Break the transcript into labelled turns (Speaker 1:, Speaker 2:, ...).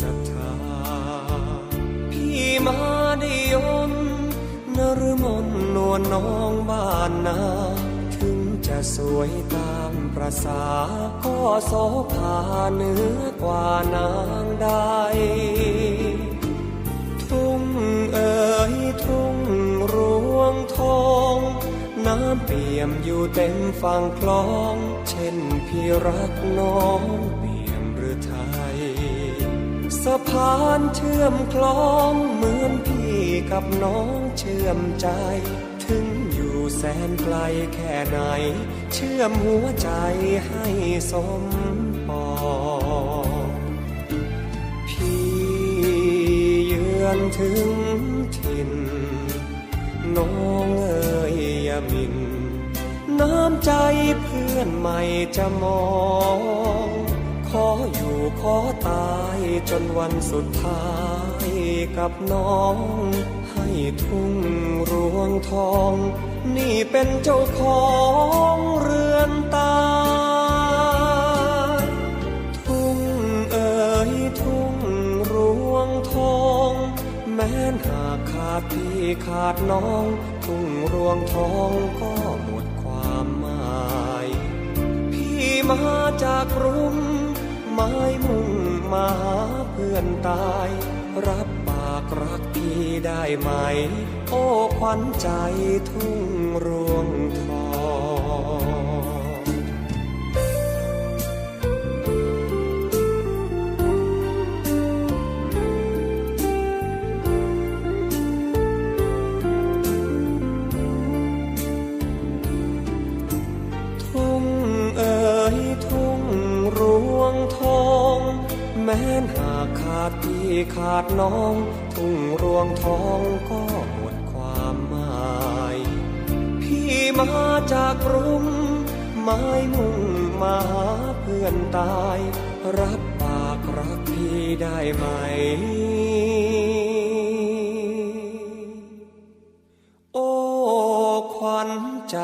Speaker 1: ศรัทธา พี่มาได้ยนนรมนนวลน้องบ้านนา ถึงจะสวยตามประสา ก็โสภาเหนือกว่านางใดทุ่งเอ๋ยทุ่งรวงทองน้ำเปี่ยมอยู่เต็มฝั่งคลอง เช่นพี่รักน้อง ไทย สะพานเชื่อมคล้องเหมือนพี่กับน้องเชื่อมใจ ถึงอยู่แสนไกลแค่ไหน เชื่อมหัวใจให้สมปองพี่เยือนถึงถิ่นน้องเอ๋ยอยามินน้ำใจเพื่อนใหม่จะมอง ขออยู่ขอตายจนวันสุดท้ายกับน้อง ให้ทุ่งรวงทอง นี่เป็นเจ้าของเรือนตายทุ่งเอ๋ยทุ่งรวงทอง แม้หากขาดพี่ขาดน้อง ทุ่งรวงทองก็หมดความหมาย พี่มาจากกรุง ไม้มุ่งมาหาเพื่อนตาย รับปากรักพี่ได้ไหม โอ้ขวัญใจทุ่งรวงทอง ม้นหากขาดพี่ขาดน้อง ทุ่งรวงทองก็หมดความหมาย พี่มาจากกรุงไม้มุ่งมาหาเพื่อนตาย รับปากรักพี่ได้ไหม โอ้ขวัญใจ